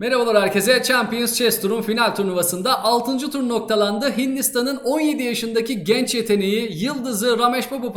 Merhabalar herkese. Champions Chess Tour'un final turnuvasında 6. tur noktalandı. Hindistan'ın 17 yaşındaki genç yeteneği Yıldızı Ramesh Babu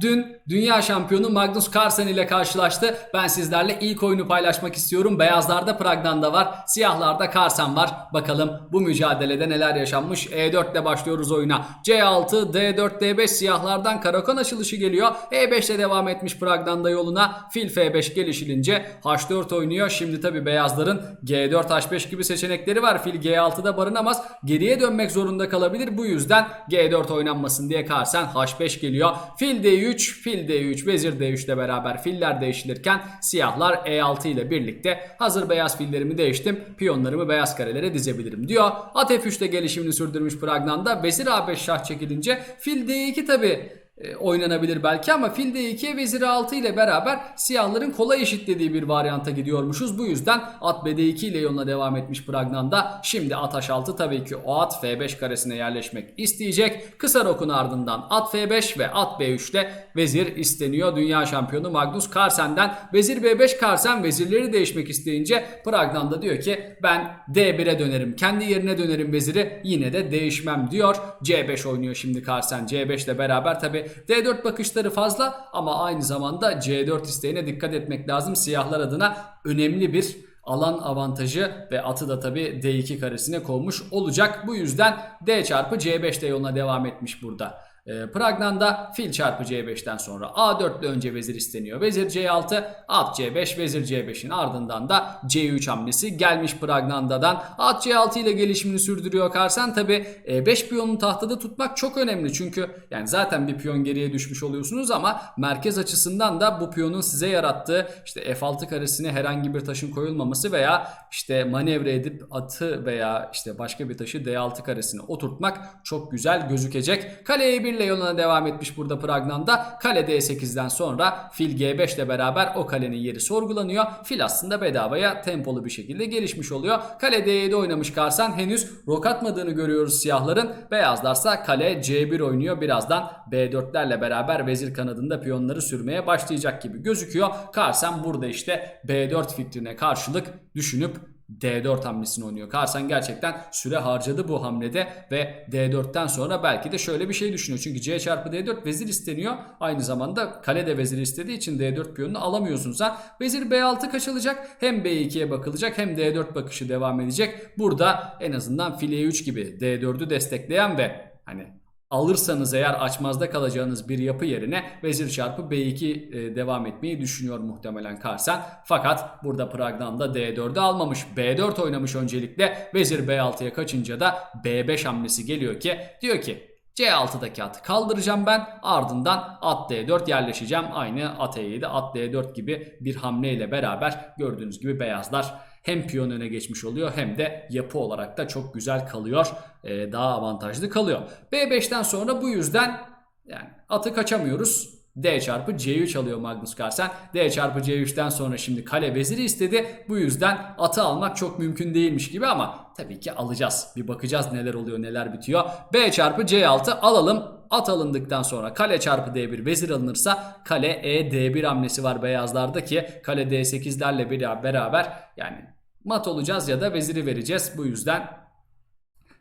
dün dünya şampiyonu Magnus Carlsen ile karşılaştı. Ben sizlerle ilk oyunu paylaşmak istiyorum. Beyazlarda Pragnan'da var, siyahlarda Carlsen var. Bakalım bu mücadelede neler yaşanmış. E4 ile başlıyoruz oyuna. C6, D4, D5 siyahlardan karakan açılışı geliyor. E5 ile devam etmiş Pragnan'da yoluna. Fil F5 gelişilince H4 oynuyor. Şimdi tabi beyazların G4 H5 gibi seçenekleri var. Fil G6'da barınamaz. Geriye dönmek zorunda kalabilir. Bu yüzden G4 oynanmasın diye Carlsen H5 geliyor. Fil D3, fil D3, vezir D3 ile beraber filler değişilirken siyahlar E6 ile birlikte hazır beyaz fillerimi değiştim. Piyonlarımı beyaz karelere dizebilirim diyor. At F3'te gelişimini sürdürmüş Pragnan'da. Vezir A5 şah çekilince fil D2 tabi oynanabilir belki ama fil D2'ye vezir 6 ile beraber siyahların kolay eşitlediği bir varyanta gidiyormuşuz. Bu yüzden at BD2 ile yoluna devam etmiş Pragnan'da. Şimdi at H6 tabii ki o at F5 karesine yerleşmek isteyecek. Kısa rokun ardından at F5 ve at B3 ile vezir isteniyor. Dünya şampiyonu Magnus Carlsen'den vezir B5 Carlsen vezirleri değişmek isteyince Pragnan da diyor ki ben D1'e dönerim. Kendi yerine dönerim veziri yine de değişmem diyor. C5 oynuyor şimdi Carlsen. C5 ile beraber tabi D4 bakışları fazla ama aynı zamanda C4 isteğine dikkat etmek lazım. Siyahlar adına önemli bir alan avantajı ve atı da tabi D2 karesine konmuş olacak. Bu yüzden D çarpı C5 de yoluna devam etmiş burada. E, Pragnan'da fil çarpı C5'ten sonra A4 ile önce vezir isteniyor. Vezir C6, at C5, vezir C5'in ardından da C3 hamlesi gelmiş Pragnanda'dan. At C6 ile gelişimini sürdürüyor Carlsen. Tabi 5 piyonun tahtada tutmak çok önemli. Çünkü yani zaten bir piyon geriye düşmüş oluyorsunuz ama merkez açısından da bu piyonun size yarattığı işte F6 karesine herhangi bir taşın koyulmaması veya işte manevra edip atı veya işte başka bir taşı D6 karesine oturtmak çok güzel gözükecek. Kale E1 ile yoluna devam etmiş burada Pragnan'da. Kale D8'den sonra fil G5 ile beraber o kalenin yeri sorgulanıyor. Fil aslında bedavaya tempolu bir şekilde gelişmiş oluyor. Kale D7 oynamış Carlsen henüz rok atmadığını görüyoruz siyahların. Beyazlarsa kale C1 oynuyor. Birazdan B4'lerle beraber vezir kanadında piyonları sürmeye başlayacak gibi gözüküyor. Carlsen burada işte B4 fikrine karşılık düşünüp D4 hamlesini oynuyor. Carlsen gerçekten süre harcadı bu hamlede ve D4'ten sonra belki de şöyle bir şey düşünüyor. Çünkü C çarpı D4 vezir isteniyor. Aynı zamanda kale de vezir istediği için D4 piyonunu alamıyorsun sen. Vezir B6 kaçılacak. Hem B2'ye bakılacak hem D4 bakışı devam edecek. Burada en azından file 3 gibi D4'ü destekleyen ve hani alırsanız eğer açmazda kalacağınız bir yapı yerine vezir çarpı B2 e, devam etmeyi düşünüyor muhtemelen Carlsen. Fakat burada Prag'dan da D4'ü almamış. B4 oynamış öncelikle. Vezir B6'ya kaçınca da B5 hamlesi geliyor ki diyor ki C6'daki atı kaldıracağım ben. Ardından at D4 yerleşeceğim. Aynı at E7, at D4 gibi bir hamleyle beraber gördüğünüz gibi beyazlar hem piyon öne geçmiş oluyor hem de yapı olarak da çok güzel kalıyor. Ee, daha avantajlı kalıyor. B5'ten sonra bu yüzden yani atı kaçamıyoruz. D çarpı C3 alıyor Magnus Carlsen. D çarpı C3'ten sonra şimdi kale veziri istedi. Bu yüzden atı almak çok mümkün değilmiş gibi ama tabii ki alacağız. Bir bakacağız neler oluyor neler bitiyor. B çarpı C6 alalım. At alındıktan sonra kale çarpı D1 vezir alınırsa kale E D1 hamlesi var beyazlarda ki kale D8'lerle bir- beraber yani mat olacağız ya da veziri vereceğiz. Bu yüzden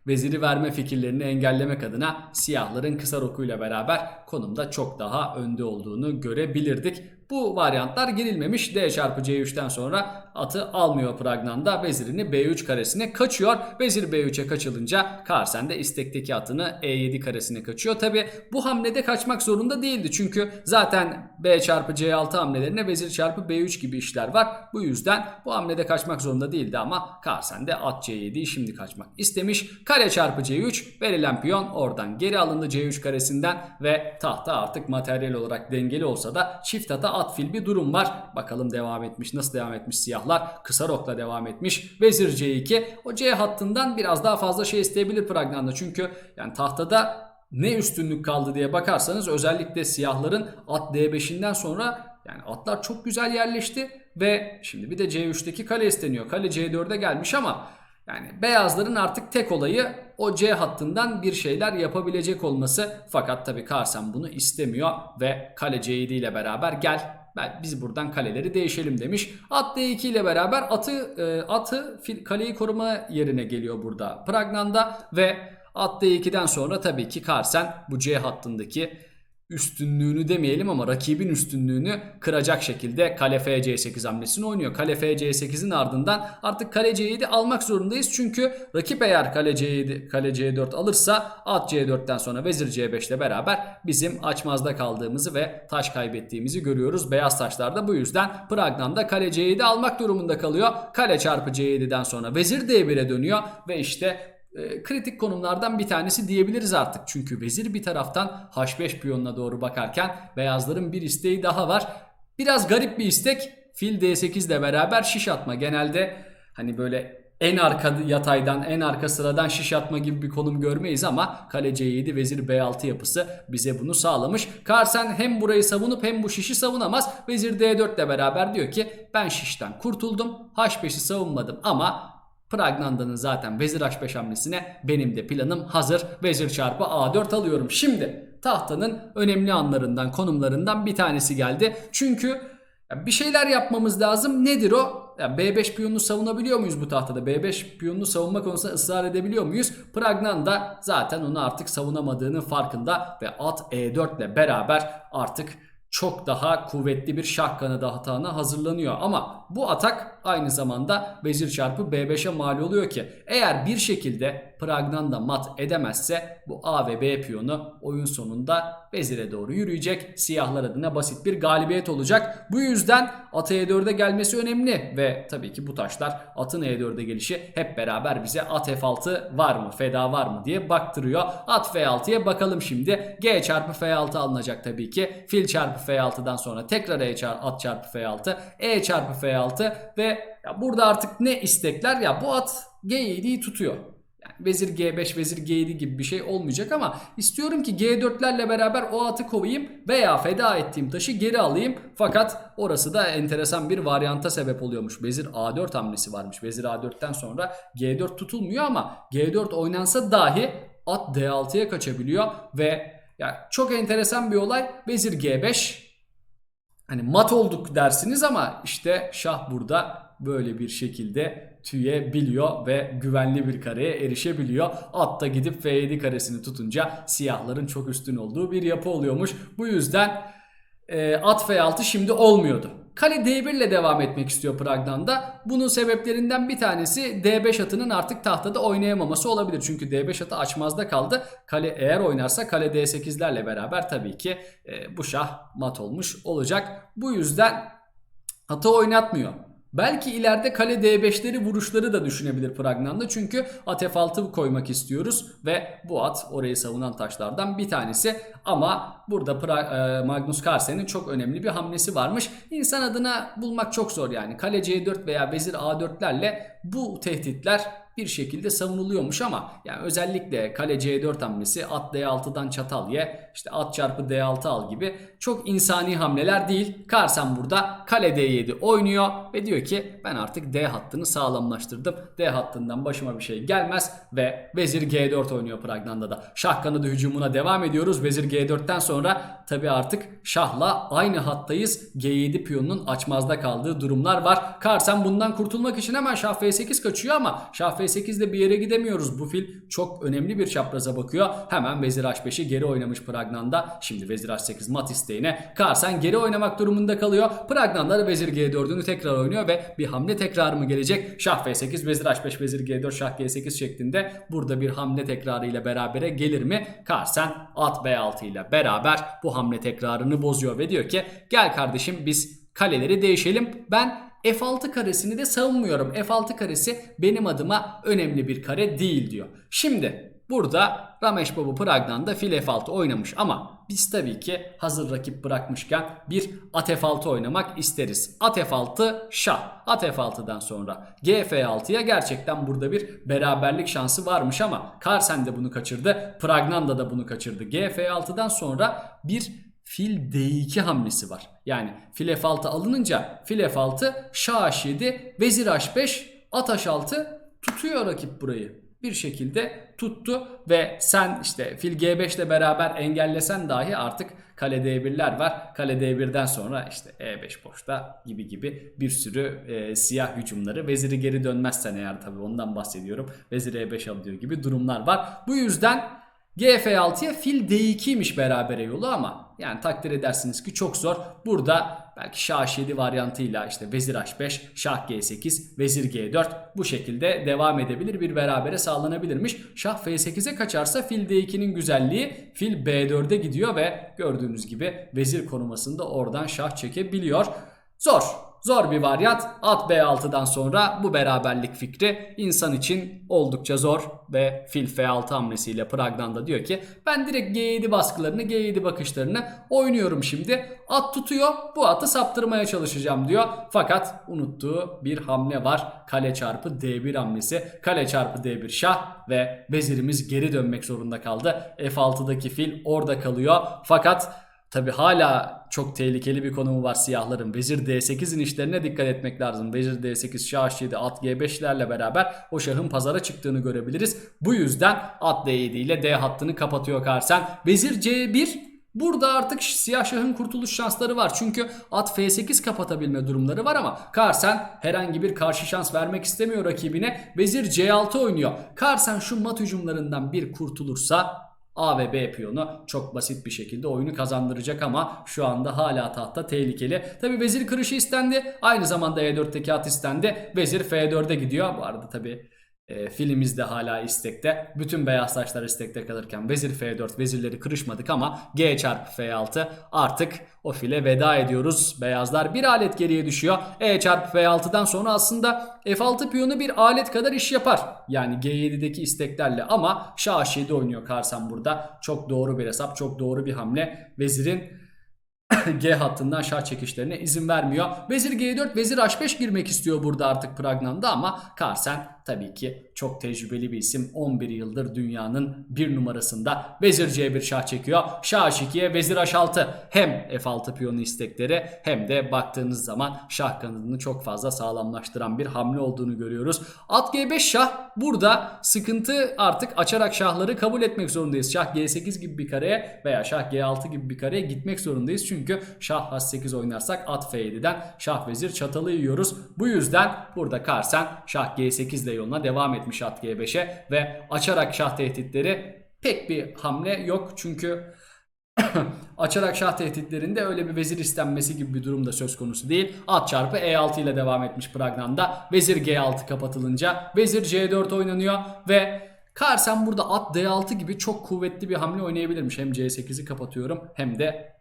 veziri verme fikirlerini engellemek adına siyahların kısa rokuyla beraber konumda çok daha önde olduğunu görebilirdik. Bu varyantlar girilmemiş. D çarpı C3'ten sonra atı almıyor Pragnan'da. Vezirini B3 karesine kaçıyor. Vezir B3'e kaçılınca Carlsen de istekteki atını E7 karesine kaçıyor. Tabi bu hamlede kaçmak zorunda değildi. Çünkü zaten B çarpı C6 hamlelerine vezir çarpı B3 gibi işler var. Bu yüzden bu hamlede kaçmak zorunda değildi ama Carlsen de at C7'yi şimdi kaçmak istemiş. Kare çarpı C3 verilen piyon oradan geri alındı C3 karesinden ve tahta artık materyal olarak dengeli olsa da çift ata at fil bir durum var. Bakalım devam etmiş. Nasıl devam etmiş siyahlar? Kısa rokla devam etmiş. Vezir C2. O C hattından biraz daha fazla şey isteyebilir Pragnan'da. Çünkü yani tahtada ne üstünlük kaldı diye bakarsanız özellikle siyahların at D5'inden sonra yani atlar çok güzel yerleşti ve şimdi bir de C3'teki kale isteniyor. Kale C4'e gelmiş ama yani beyazların artık tek olayı o C hattından bir şeyler yapabilecek olması. Fakat tabii Carlsen bunu istemiyor ve kale C7 ile beraber gel ben, biz buradan kaleleri değişelim demiş. At D2 ile beraber atı e, atı kaleyi koruma yerine geliyor burada Pragnan'da ve at D2'den sonra tabii ki Carlsen bu C hattındaki üstünlüğünü demeyelim ama rakibin üstünlüğünü kıracak şekilde kale FC8 hamlesini oynuyor. Kale FC8'in ardından artık kale C7 almak zorundayız. Çünkü rakip eğer kale C7 kale C4 alırsa at C4'ten sonra vezir C5 ile beraber bizim açmazda kaldığımızı ve taş kaybettiğimizi görüyoruz. Beyaz taşlar da bu yüzden Pragnan'da kale C7 almak durumunda kalıyor. Kale çarpı C7'den sonra vezir D1'e dönüyor ve işte kritik konumlardan bir tanesi diyebiliriz artık. Çünkü vezir bir taraftan H5 piyonuna doğru bakarken beyazların bir isteği daha var. Biraz garip bir istek. Fil D8 ile beraber şiş atma. Genelde hani böyle en arka yataydan en arka sıradan şiş atma gibi bir konum görmeyiz ama kale C7 vezir B6 yapısı bize bunu sağlamış. Carlsen hem burayı savunup hem bu şişi savunamaz. Vezir D4 ile beraber diyor ki ben şişten kurtuldum. H5'i savunmadım ama Pragnanda'nın zaten vezir h5 hamlesine benim de planım hazır. Vezir çarpı a4 alıyorum. Şimdi tahtanın önemli anlarından, konumlarından bir tanesi geldi. Çünkü bir şeyler yapmamız lazım. Nedir o? Ya B5 piyonunu savunabiliyor muyuz bu tahtada? B5 piyonunu savunma konusunda ısrar edebiliyor muyuz? Pragnanda zaten onu artık savunamadığının farkında ve at E4 ile beraber artık çok daha kuvvetli bir şah kanadı hatana hazırlanıyor. Ama bu atak aynı zamanda vezir çarpı B5'e mal oluyor ki eğer bir şekilde Pragnanda mat edemezse bu A ve B piyonu oyun sonunda vezire doğru yürüyecek. Siyahlar adına basit bir galibiyet olacak. Bu yüzden at E4'e gelmesi önemli ve tabii ki bu taşlar atın E4'e gelişi hep beraber bize at F6 var mı feda var mı diye baktırıyor. At F6'ya bakalım şimdi. G çarpı F6 alınacak tabii ki. Fil çarpı F6'dan sonra tekrar E çarpı at çarpı F6, E çarpı F6 ve ya burada artık ne istekler ya bu at G7'yi tutuyor. Yani vezir G5, vezir G7 gibi bir şey olmayacak ama istiyorum ki G4'lerle beraber o atı kovayım veya feda ettiğim taşı geri alayım. Fakat orası da enteresan bir varyanta sebep oluyormuş. Vezir A4 hamlesi varmış. Vezir A4'ten sonra G4 tutulmuyor ama G4 oynansa dahi at D6'ya kaçabiliyor ve ya çok enteresan bir olay. Vezir G5 hani mat olduk dersiniz ama işte şah burada böyle bir şekilde tüyebiliyor ve güvenli bir kareye erişebiliyor. At da gidip F7 karesini tutunca siyahların çok üstün olduğu bir yapı oluyormuş. Bu yüzden e, at F6 şimdi olmuyordu. Kale D1 ile devam etmek istiyor Pragnan'da. Bunun sebeplerinden bir tanesi D5 atının artık tahtada oynayamaması olabilir. Çünkü D5 atı açmazda kaldı. Kale eğer oynarsa kale D8'lerle beraber tabii ki e, bu şah mat olmuş olacak. Bu yüzden atı oynatmıyor. Belki ileride kale D5'leri vuruşları da düşünebilir Pragnan'da. Çünkü at F6 koymak istiyoruz ve bu at orayı savunan taşlardan bir tanesi. Ama burada pra- e, Magnus Carlsen'in çok önemli bir hamlesi varmış. İnsan adına bulmak çok zor yani. Kale C4 veya vezir A4'lerle bu tehditler bir şekilde savunuluyormuş ama yani özellikle kale C4 hamlesi at D6'dan çatal ye işte at çarpı D6 al gibi çok insani hamleler değil. Carlsen burada kale D7 oynuyor ve diyor ki ben artık D hattını sağlamlaştırdım. D hattından başıma bir şey gelmez ve vezir G4 oynuyor Pragnan'da da. Şah kanadı hücumuna devam ediyoruz. Vezir G4'ten sonra tabi artık şahla aynı hattayız. G7 piyonunun açmazda kaldığı durumlar var. Carlsen bundan kurtulmak için hemen şah F8 kaçıyor ama şah F8 ile bir yere gidemiyoruz. Bu fil çok önemli bir çapraza bakıyor. Hemen vezir H5'i geri oynamış Pragnan'da. Şimdi vezir H8 mat isteğine Carlsen geri oynamak durumunda kalıyor. Pragnan'da da vezir G4'ünü tekrar oynuyor ve bir hamle tekrarı mı gelecek? Şah F8, vezir H5, vezir G4, şah G8 şeklinde burada bir hamle tekrarı ile berabere gelir mi? Carlsen at B6 ile beraber bu hamle tekrarını bozuyor ve diyor ki gel kardeşim biz kaleleri değişelim. Ben F6 karesini de savunmuyorum. F6 karesi benim adıma önemli bir kare değil diyor. Şimdi burada Ramesh Babu Pragnan'da fil F6 oynamış ama biz tabii ki hazır rakip bırakmışken bir at F6 oynamak isteriz. At F6 şah. At F6'dan sonra G F6'ya gerçekten burada bir beraberlik şansı varmış ama Carlsen de bunu kaçırdı. Pragnanda da bunu kaçırdı. G F6'dan sonra bir fil D2 hamlesi var. Yani fil F6 alınınca fil F6 şah H7 vezir H5 at H6 tutuyor rakip burayı. Bir şekilde tuttu ve sen işte fil G5 ile beraber engellesen dahi artık Kale D1'ler var. Kale D1'den sonra işte E5 boşta gibi gibi bir sürü e, siyah hücumları. Veziri geri dönmezsen eğer tabii ondan bahsediyorum. Vezir E5 alıyor gibi durumlar var. Bu yüzden GF6'ya fil D2'ymiş berabere yolu ama yani takdir edersiniz ki çok zor. Burada belki şah H7 varyantıyla işte vezir H5, şah G8, vezir G4 bu şekilde devam edebilir. Bir berabere sağlanabilirmiş. Şah F8'e kaçarsa fil D2'nin güzelliği fil B4'e gidiyor ve gördüğünüz gibi vezir korumasında oradan şah çekebiliyor. Zor. Zor bir varyant. At B6'dan sonra bu beraberlik fikri insan için oldukça zor ve fil F6 hamlesiyle Prag'dan da diyor ki ben direkt G7 baskılarını G7 bakışlarını oynuyorum şimdi. At tutuyor bu atı saptırmaya çalışacağım diyor. Fakat unuttuğu bir hamle var. Kale çarpı D1 hamlesi. Kale çarpı D1 şah ve vezirimiz geri dönmek zorunda kaldı. F6'daki fil orada kalıyor. Fakat Tabi hala çok tehlikeli bir konumu var siyahların. Vezir D8 inişlerine dikkat etmek lazım. Vezir D8, şah H7, at G5'lerle beraber o şahın pazara çıktığını görebiliriz. Bu yüzden at D7 ile D hattını kapatıyor Karsen. Vezir C1 Burada artık siyah şahın kurtuluş şansları var. Çünkü at F8 kapatabilme durumları var ama Karsen herhangi bir karşı şans vermek istemiyor rakibine. Vezir C6 oynuyor. Karsen şu mat hücumlarından bir kurtulursa A ve B piyonu çok basit bir şekilde oyunu kazandıracak ama şu anda hala tahta tehlikeli. Tabi vezir kırışı istendi. Aynı zamanda E4'teki at istendi. Vezir F4'e gidiyor. Bu arada tabi e, filimiz de hala istekte. Bütün beyaz taşlar istekte kalırken vezir F4 vezirleri kırışmadık ama G çarpı F6 artık o file veda ediyoruz. Beyazlar bir alet geriye düşüyor. E çarpı F6'dan sonra aslında F6 piyonu bir alet kadar iş yapar. Yani G7'deki isteklerle ama Şah H7 oynuyor Karsan burada. Çok doğru bir hesap, çok doğru bir hamle. Vezirin G hattından şah çekişlerine izin vermiyor. Vezir G4, Vezir H5 girmek istiyor burada artık Pragnan'da ama Carlsen tabii ki çok tecrübeli bir isim. 11 yıldır dünyanın bir numarasında. Vezir C1 şah çekiyor. Şah H2'ye Vezir H6. Hem F6 piyonu istekleri hem de baktığınız zaman şah kanadını çok fazla sağlamlaştıran bir hamle olduğunu görüyoruz. At G5 şah burada sıkıntı artık açarak şahları kabul etmek zorundayız. Şah G8 gibi bir kareye veya şah G6 gibi bir kareye gitmek zorundayız. Çünkü şah H8 oynarsak at F7'den şah vezir çatalı yiyoruz. Bu yüzden burada Karsen şah G8 ile yoluna devam etmiş at G5'e ve açarak şah tehditleri pek bir hamle yok. Çünkü açarak şah tehditlerinde öyle bir vezir istenmesi gibi bir durum da söz konusu değil. At çarpı E6 ile devam etmiş Pragnan'da. Vezir G6 kapatılınca vezir C4 oynanıyor ve Karsen burada at D6 gibi çok kuvvetli bir hamle oynayabilirmiş. Hem C8'i kapatıyorum hem de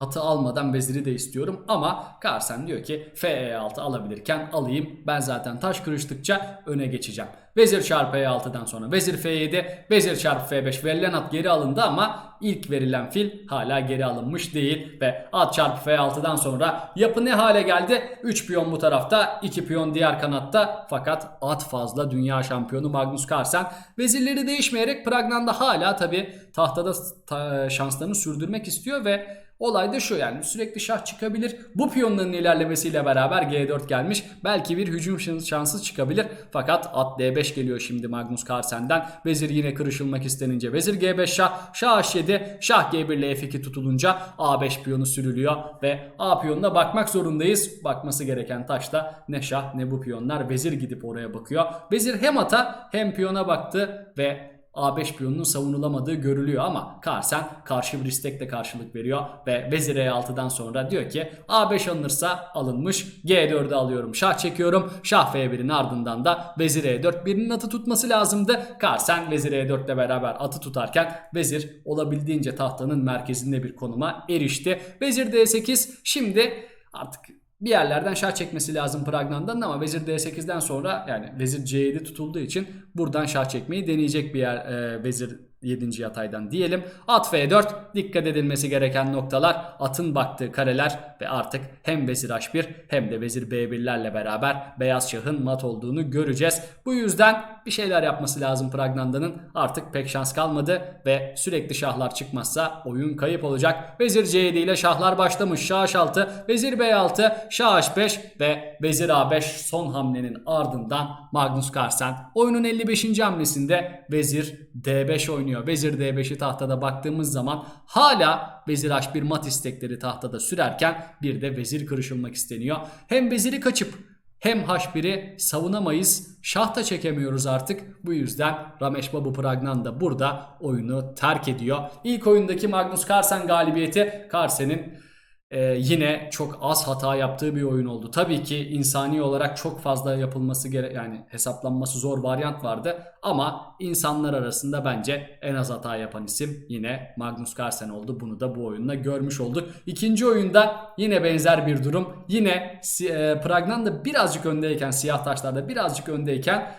Atı almadan veziri de istiyorum ama Carsen diyor ki F6 alabilirken alayım. Ben zaten taş kırıştıkça öne geçeceğim. Vezir çarpı E6'dan sonra vezir F7, vezir çarpı F5 verilen at geri alındı ama ilk verilen fil hala geri alınmış değil. Ve at çarpı F6'dan sonra yapı ne hale geldi? 3 piyon bu tarafta, 2 piyon diğer kanatta. Fakat at fazla dünya şampiyonu Magnus Carlsen. Vezirleri değişmeyerek Pragnan'da hala tabi tahtada ta şanslarını sürdürmek istiyor ve Olay da şu yani sürekli şah çıkabilir. Bu piyonların ilerlemesiyle beraber G4 gelmiş. Belki bir hücum şansı çıkabilir. Fakat at D5 geliyor şimdi Magnus Carlsen'den. Vezir yine kırışılmak istenince vezir G5 şah. Şah H7. Şah G1 ile F2 tutulunca A5 piyonu sürülüyor. Ve A piyonuna bakmak zorundayız. Bakması gereken taşta ne şah ne bu piyonlar. Vezir gidip oraya bakıyor. Vezir hem ata hem piyona baktı ve A5 piyonunun savunulamadığı görülüyor ama Carlsen karşı bir istekle karşılık veriyor ve vezir E6'dan sonra diyor ki A5 alınırsa alınmış G4'ü alıyorum şah çekiyorum. Şah F1'in ardından da vezir E4 birinin atı tutması lazımdı. Carlsen vezir E4 ile beraber atı tutarken vezir olabildiğince tahtanın merkezinde bir konuma erişti. Vezir D8 şimdi artık bir yerlerden şah çekmesi lazım Pragnan'dan ama vezir D8'den sonra yani vezir C7 tutulduğu için buradan şah çekmeyi deneyecek bir yer e, vezir 7. yataydan diyelim. At F4 dikkat edilmesi gereken noktalar atın baktığı kareler ve artık hem vezir H1 hem de vezir B1'lerle beraber beyaz şahın mat olduğunu göreceğiz. Bu yüzden bir şeyler yapması lazım Pragnanda'nın. Artık pek şans kalmadı ve sürekli şahlar çıkmazsa oyun kayıp olacak. Vezir C7 ile şahlar başlamış. Şah H6, vezir B6, şah H5 ve vezir A5 son hamlenin ardından Magnus Carlsen oyunun 55. hamlesinde vezir D5 oynuyor oynuyor. Vezir D5'i tahtada baktığımız zaman hala vezir H1 mat istekleri tahtada sürerken bir de vezir kırışılmak isteniyor. Hem veziri kaçıp hem H1'i savunamayız. Şah da çekemiyoruz artık. Bu yüzden Ramesh Babu Pragnan da burada oyunu terk ediyor. İlk oyundaki Magnus Carlsen galibiyeti Carlsen'in e, yine çok az hata yaptığı bir oyun oldu. Tabii ki insani olarak çok fazla yapılması gere yani hesaplanması zor varyant vardı ama insanlar arasında bence en az hata yapan isim yine Magnus Carlsen oldu. Bunu da bu oyunda görmüş olduk. İkinci oyunda yine benzer bir durum. Yine e, Pragnan da birazcık öndeyken siyah taşlarda birazcık öndeyken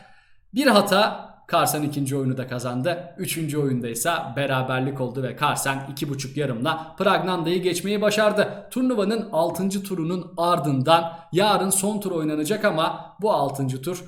bir hata Carlsen ikinci oyunu da kazandı. Üçüncü oyunda ise beraberlik oldu ve iki buçuk yarımla Pragnanda'yı geçmeyi başardı. Turnuvanın 6. turunun ardından yarın son tur oynanacak ama bu 6. tur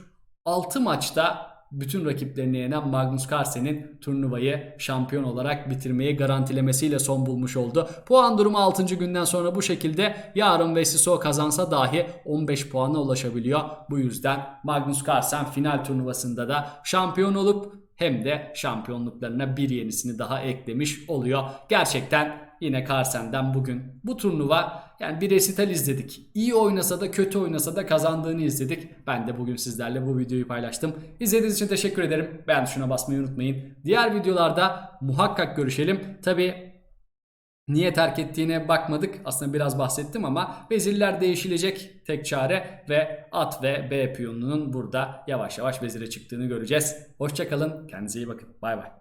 6 maçta bütün rakiplerini yenen Magnus Carlsen'in turnuvayı şampiyon olarak bitirmeyi garantilemesiyle son bulmuş oldu. Puan durumu 6. günden sonra bu şekilde yarın Vesiso kazansa dahi 15 puana ulaşabiliyor. Bu yüzden Magnus Carlsen final turnuvasında da şampiyon olup hem de şampiyonluklarına bir yenisini daha eklemiş oluyor. Gerçekten yine Carlsen'den bugün bu turnuva yani bir resital izledik. İyi oynasa da kötü oynasa da kazandığını izledik. Ben de bugün sizlerle bu videoyu paylaştım. İzlediğiniz için teşekkür ederim. Beğen tuşuna basmayı unutmayın. Diğer videolarda muhakkak görüşelim. Tabi Niye terk ettiğine bakmadık. Aslında biraz bahsettim ama vezirler değişilecek tek çare ve at ve B piyonunun burada yavaş yavaş vezire çıktığını göreceğiz. Hoşçakalın. Kendinize iyi bakın. Bay bay.